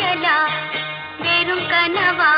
യല വെറും കനവാ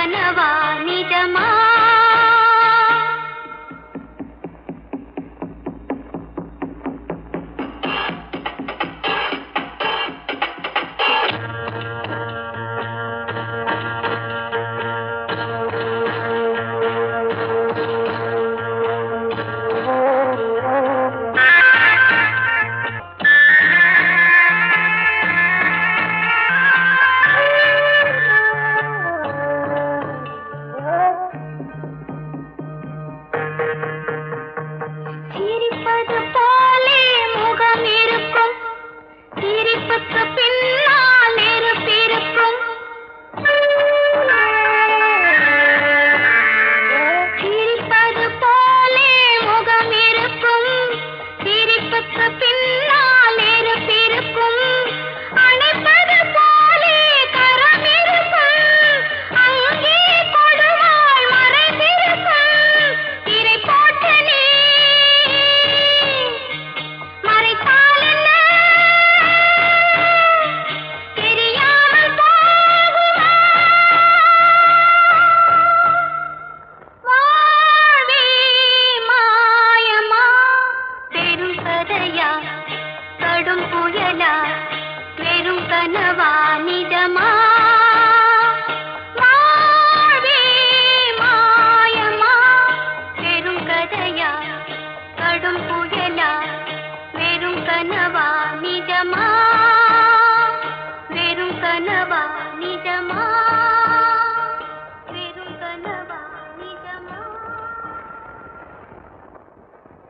கனவா கதையா கடும் புயலா? வெறும் கனவா நிஜமா